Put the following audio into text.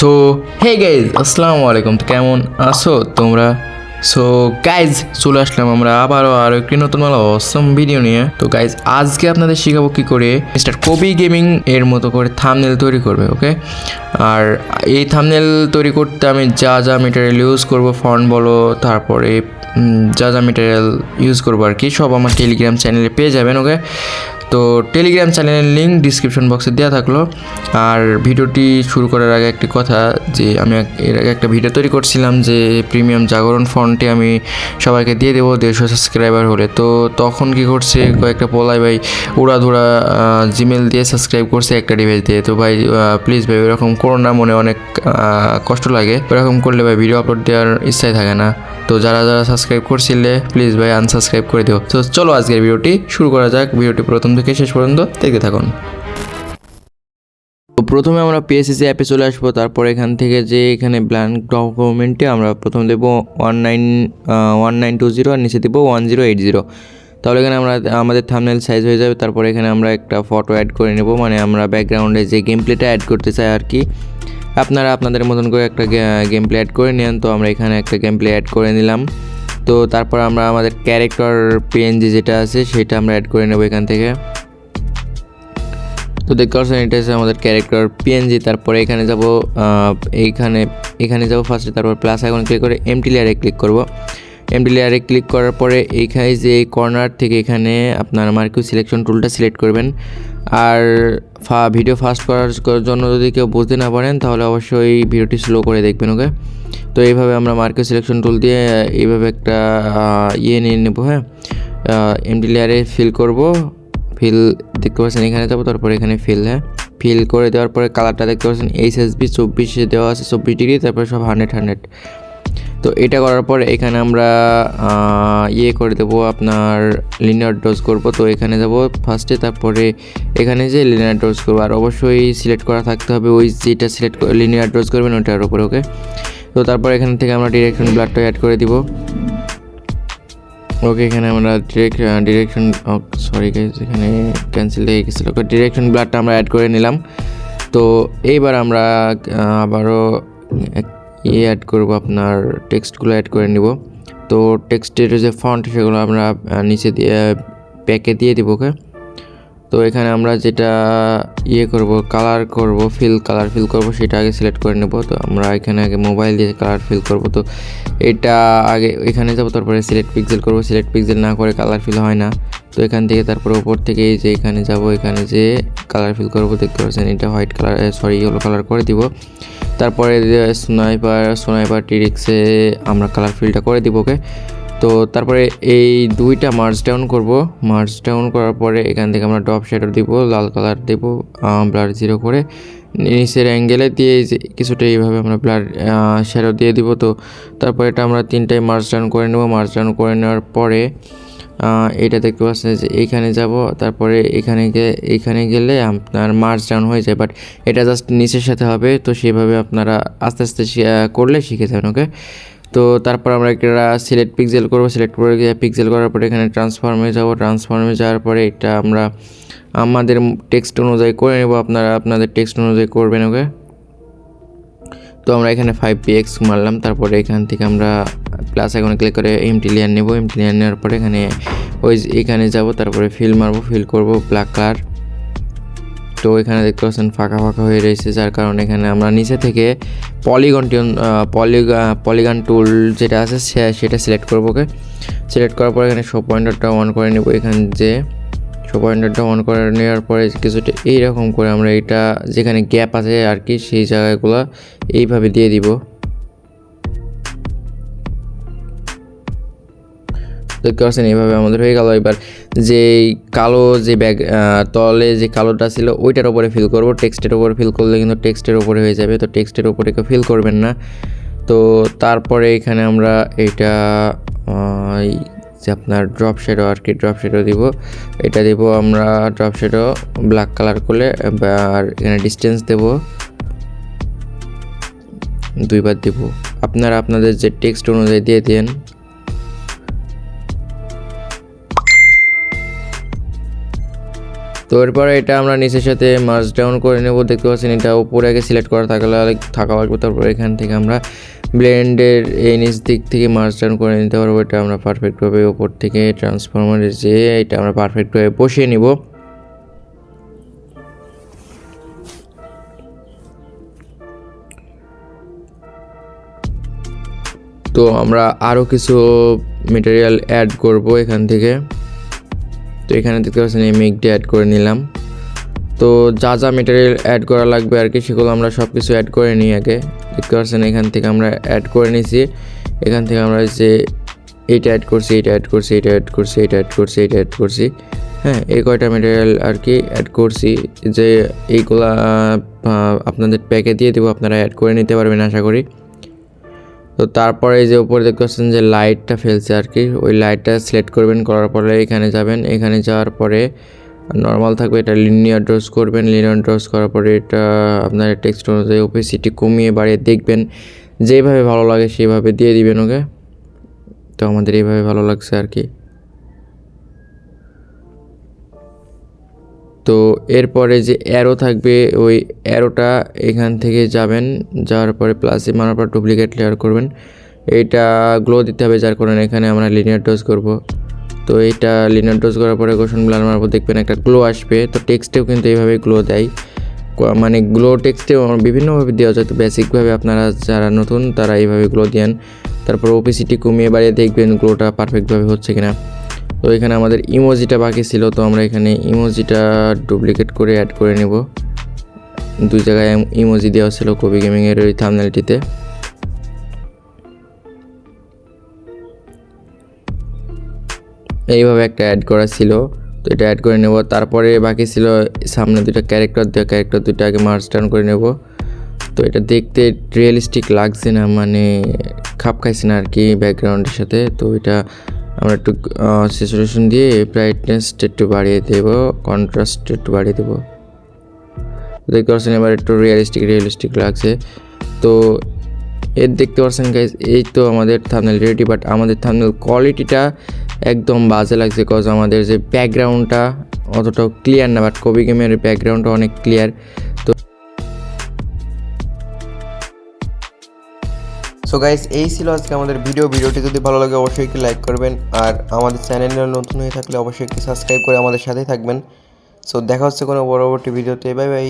So hey guys আসসালামু আলাইকুম, তো কেমন আছো তোমরা? সো গাইজ চলে আসলাম আমরা আবারও আরও একটি নতুন ভালো অসম ভিডিও নিয়ে। তো গাইজ আজকে আপনাদের শেখাবো কী করে মিস্টার কবি গেমিং এর মতো করে থামনেল তৈরি করবে ওকে আর এই থামনেল তৈরি করতে আমি যা যা মেটেরিয়াল ইউজ করব ফন্ট বলো, তারপরে যা যা মেটেরিয়াল ইউজ করব আর কি, সব আমার টেলিগ্রাম চ্যানেলে পেয়ে যাবেন ওকে তো টেলিগ্রাম চ্যানেলের লিঙ্ক ডিসক্রিপশন বক্সে দেওয়া থাকল। আর ভিডিওটি শুরু করার আগে একটি কথা, যে আমি এর আগে একটা ভিডিও তৈরি করছিলাম যে প্রিমিয়াম জাগরণ ফন্টে আমি সবাইকে দিয়ে দেবো দেড়শো সাবস্ক্রাইবার হলে। তো তখন কি করছে কয়েকটা পোলাই ভাই উড়াধুরা জিমেল দিয়ে সাবস্ক্রাইব করছে একটা ডিভাইস দিয়ে। তো ভাই প্লিজ ভাই এরকম করো না, মনে অনেক কষ্ট লাগে। এরকম করলে ভাই ভিডিও আপলোড দেওয়ার ইচ্ছাই থাকে না। তো যারা যারা সাবস্ক্রাইব করছিলে প্লিজ ভাই আনসাবস্ক্রাইব করে দিও। তো চলো আজকের ভিডিওটি শুরু করা যাক। ভিডিওটি প্রথম থেকে শেষ পর্যন্ত দেখতে থাকুন। তো প্রথমে আমরা পিএসএসি অ্যাপে চলে আসব, তারপর এখান থেকে যে এখানে ব্ল্যাঙ্ক ডকুমেন্টে আমরা প্রথম দেবো one nine one nine two zero আর নিচে দেবো ওয়ান জিরো এইট জিরো তাহলে এখানে আমরা, আমাদের থামনেল সাইজ হয়ে যাবে, তারপর এখানে আমরা একটা ফটো অ্যাড করে নেব মানে আমরা ব্যাকগ্রাউন্ডে যে গেম প্লেটা অ্যাড করতে চাই আর কি, আপনারা আপনাদের মতন করে একটা গেম প্লে অ্যাড করে নেন। তো আমরা এখানে একটা গেম প্লে অ্যাড করে নিলাম। তো তারপর আমরা আমাদের ক্যারেক্টার পিএনজি যেটা আছে, সেটা আমরা অ্যাড করে নেব এখান থেকে। তো দেখতে পাচ্ছেন, এটা হচ্ছে আমাদের ক্যারেক্টার পিএনজি তারপরে এখানে যাব এইখানে, এখানে যাব ফার্স্টে তারপর প্লাস আইকন ক্লিক করে এমটি লেয়ারে ক্লিক করব। এমটি লেয়ারে ক্লিক করার পরে এইখানে যে কর্নার থেকে এখানে আপনার মার্কিউ সিলেকশন টুলটা সিলেক্ট করবেন। আর ফা ভিডিও ফাস্ট করার জন্য যদি কেউ বুঝতে না পারেন, তাহলে অবশ্যই ভিডিওটি স্লো করে দেখবেন ওকে তো এইভাবে আমরা মার্কেট সিলেকশন টুল দিয়ে, এইভাবে একটা ইয়ে নিয়ে নেব হ্যাঁ? এমটি লেয়ারে ফিল করব। ফিল দেখতে পাচ্ছেন, এখানে যাব, তারপর এখানে ফিল হ্যাঁ? ফিল করে দেওয়ার পরে কালারটা দেখতে পাচ্ছেন এইচ এস বি চব্বিশে দেওয়া আছে, চব্বিশ ডিগ্রি তারপরে সব হান্ড্রেড হান্ড্রেড তো এটা করার পর এখানে আমরা ইয়ে করে দেবো আপনার লিনার ডোজ করব। তো এখানে যাব ফার্স্টে তারপরে এখানে যে লিনার ডোজ করব। আর অবশ্যই সিলেক্ট করা থাকতে হবে ওই যেটা সিলেক্ট লিনিয়ার ডোজ করবেন ওটার উপরে ওকে তো তারপর এখান থেকে আমরা ডিরেকশন ব্লাডটা অ্যাড করে দিব। ওকে এখানে আমরা ডিরেক্ট ডিরেকশন সরি গাইজ এখানে ক্যান্সেল হয়ে গেছিল। ওকে ডিরেকশন ব্লাডটা আমরা অ্যাড করে নিলাম। তো এইবার আমরা আবারও ইয়ে অ্যাড করব, আপনার টেক্সটগুলো অ্যাড করে নিব। তো টেক্সটের যে ফন্ট সেগুলো আমরা নিচে দিয়ে প্যাকে দিয়ে দিব ওকে তো এখানে আমরা যেটা ইয়ে করব কালার করব ফিল কালার ফিল করব, সেটা আগে সিলেক্ট করে নেব। তো আমরা এখানে আগে মোবাইল দিয়ে কালার ফিল করব। তো এটা আগে এখানে যাব, তারপরে সিলেক্ট পিক্সেল করব। সিলেক্ট পিক্সেল না করে কালার ফিল হয় না। তো এখান থেকে তারপরে ওপর থেকে এই যে এখানে যাব, এখানে যে কালার ফিল করব, দেখতে পাচ্ছেন এটা white colour sorry yellow colour করে দিব। তারপরে স্নাইপার স্নাইপার টিরিক্সে আমরা কালার ফিলটা করে দিব ওকে তো তারপরে এই দুইটা মার্চ ডাউন করব। মার্চ ডাউন করার পরে এখান থেকে আমরা ডপ শ্যাডো দিব, লাল কালার দেব ব্লার জিরো করে। নিচের অ্যাঙ্গেলে দিয়ে কিছুটা এইভাবে আমরা ব্লার শ্যাডো দিয়ে দিব। তো তারপরে এটা আমরা তিনটায় মার্চ ডাউন করে নেব। মার্চ ডাউন করে নেওয়ার পরে এটা দেখতে পাচ্ছেন যে এইখানে যাব। তারপরে এখানে গিয়ে এইখানে গেলে আপনার মার্চ ডাউন হয়ে যায়। বাট এটা জাস্ট নিচের সাথে হবে। তো সেভাবে আপনারা আস্তে আস্তে করলে শিখে যাবেন ওকে তো তারপর আমরা একটা সিলেক্ট পিক্সেল করব সিলেক্ট করে পিক্সেল করার পরে এখানে ট্রান্সফর্মে যাব। ট্রান্সফর্মে যাওয়ার পরে এটা আমরা আমাদের টেক্সট অনুযায়ী করে নেব। আপনারা আপনাদের টেক্সট অনুযায়ী করবেন ওকে তো আমরা এখানে ফাইভ পি এক্স মারলাম। তারপরে এখান থেকে আমরা প্লাস এখন ক্লিক করে এমটি লেয়ার নেব। এমটি লেয়ার নেওয়ার পরে এখানে ওই এখানে যাব। তারপরে ফিল মারবো ফিল করব ব্ল্যাক কালার তো এখানে দেখতে পাচ্ছেন ফাঁকা ফাঁকা হয়ে রয়েছে, যার কারণে এখানে আমরা নিচে থেকে পলিগন পলিগা পলিগান টুল যেটা আছে সেটা সিলেক্ট করব ওকে সিলেক্ট করার পর এখানে শো পয়েন্টারটা অন করে নেব এখান যে শো পয়েন্টারটা অন করে নেওয়ার পরে কিছুটা এইরকম করে আমরা এটা যেখানে গ্যাপ আছে আর কি, সেই জায়গাগুলো এইভাবে দিয়ে দিব। দেখতে পাচ্ছেন, এইভাবে আমাদের হয়ে গেল। এবার যে কালো যে ব্যাগ তলে যে কালোটা ছিল, ওইটার উপরে ফিল করব। টেক্সটের উপরে ফিল করলে কিন্তু টেক্সটের উপরে হয়ে যাবে। তো টেক্সটের উপরে কেউ ফিল করবেন না। তো তারপরে এখানে আমরা এটা যে আপনার ড্রপ শেডো আর কি ড্রপ শেডো দিব। এটা দিব আমরা ড্রপ শেডো ব্ল্যাক কালার করলে আর এখানে ডিস্টেন্স দেব। দুইবার দিব। আপনারা আপনাদের যে টেক্সট অনুযায়ী দিয়ে দেন তো এরপরে এটা আমরা নিচের সাথে মার্চ ডাউন করে নেব, দেখতে পাচ্ছেন এটা উপরে আগে সিলেক্ট করা থাকলে থাকা লাগবে, তারপর এখান থেকে আমরা ব্লেন্ডের এই নিচ দিক থেকে মার্চ ডাউন করে নিতে পারব, এটা আমরা পারফেক্টভাবে ওপর থেকে ট্রান্সফরমারে যে এটা আমরা পারফেক্টভাবে বসিয়ে নিব। তো আমরা আরও কিছু মেটেরিয়াল অ্যাড করব এখান থেকে। তো এখানে দেখতে পাচ্ছেন এই মেঘটি অ্যাড করে নিলাম। তো যা যা মেটেরিয়াল অ্যাড করা লাগবে আর কি, সেগুলো আমরা সব কিছু অ্যাড করে নিই আগে। দেখতে পাচ্ছেন এখান থেকে আমরা অ্যাড করে নিছি এখান থেকে আমরা যে এইটা অ্যাড করছি, এইটা অ্যাড করছি, এইটা অ্যাড করছি, এইটা অ্যাড করছি, এইটা অ্যাড করছি। হ্যাঁ এই কয়টা মেটেরিয়াল আর কি অ্যাড করছি যে এইগুলা আপনাদের প্যাকে দিয়ে দেবো, আপনারা অ্যাড করে নিতে পারবেন আশা করি। তো তারপরে এই যে উপরে দেখতে পাচ্ছেন যে লাইটটা ফেলছে আর কি ওই লাইটটা সিলেক্ট করবেন, করার পরে এখানে যাবেন। এখানে যাওয়ার পরে নর্মাল থাকবে এটা লিনিয়ার ড্রস করবেন। লিনিয়ার ড্রস করার পরে এটা আপনার টেক্সট অনুযায়ী ওপেসিটি কমিয়ে বাড়িয়ে দেখবেন। যেভাবে ভালো লাগে সেভাবে দিয়ে দিবেন ওকে তো আমাদের এইভাবে ভালো লাগছে আর কি তো এরপরে যে অ্যারো থাকবে, ওই অ্যারোটা এখান থেকে যাবেন, যাওয়ার পরে প্লাসে মারার পর ডুপ্লিকেট লেয়ার করবেন। এইটা গ্লো দিতে হবে, যার কারণে এখানে আমরা লিনিয়ার ডোজ করব। তো এইটা লিনিয়ার ডোজ করার পরে গোশন ব্লার মারার পর দেখবেন একটা গ্লো আসবে। তো টেক্সটেও কিন্তু এইভাবে গ্লো দেয়। মানে গ্লো টেক্সটেও বিভিন্নভাবে দেওয়া যায়। তো বেসিকভাবে আপনারা যারা নতুন, তারা এইভাবে গ্লো দেন। তারপর ওপিসিটি কমিয়ে বাড়িয়ে দেখবেন গ্লোটা পারফেক্টভাবে হচ্ছে কিনা। তো এখানে আমাদের ইমোজিটা বাকি ছিল, তো আমরা এখানে ইমোজিটা ডুপ্লিকেট করে অ্যাড করে নেব। দুই জায়গায় ইমোজি দেওয়া ছিল কবি গেমিংয়ের ওই থামনেলটিতে এইভাবে একটা অ্যাড করা ছিল, তো এটা অ্যাড করে নেব। তারপরে বাকি ছিল সামনে দুটো ক্যারেক্টার দেওয়া ক্যারেক্টার দুটো আগে মার্চ ডাউন করে নেব। তো এটা দেখতে রিয়েলিস্টিক লাগছে না মানে খাপ খাইছে না আর কি ব্যাকগ্রাউন্ডের সাথে। তো এটা আমরা একটু সিচুয়েশন দিয়ে ব্রাইটনেসটা একটু বাড়িয়ে দেব কন্ট্রাস্ট একটু বাড়িয়ে দেবো। দেখতে পাচ্ছেন এবার একটু রিয়েলিস্টিক রিয়েলিস্টিক লাগছে। তো এর দেখতে পাচ্ছেন গাইজ এই তো আমাদের থামনেল রেডি বাট আমাদের থামনেল কোয়ালিটিটা একদম বাজে লাগছে কজ আমাদের যে ব্যাকগ্রাউন্ডটা অতটাও ক্লিয়ার না বাট কবি গেমের ব্যাকগ্রাউন্ডটা অনেক ক্লিয়ার তো সো গাইস এই ছিল আজকে আমাদের ভিডিও ভিডিওটি যদি ভালো লাগে, অবশ্যই একটি লাইক করবেন। আর আমাদের চ্যানেলে নতুন হয়ে থাকলে অবশ্যই একটি সাবস্ক্রাইব করে আমাদের সাথেই থাকবেন। সো দেখা হচ্ছে কোনো পরবর্তী ভিডিওতে বাই বাই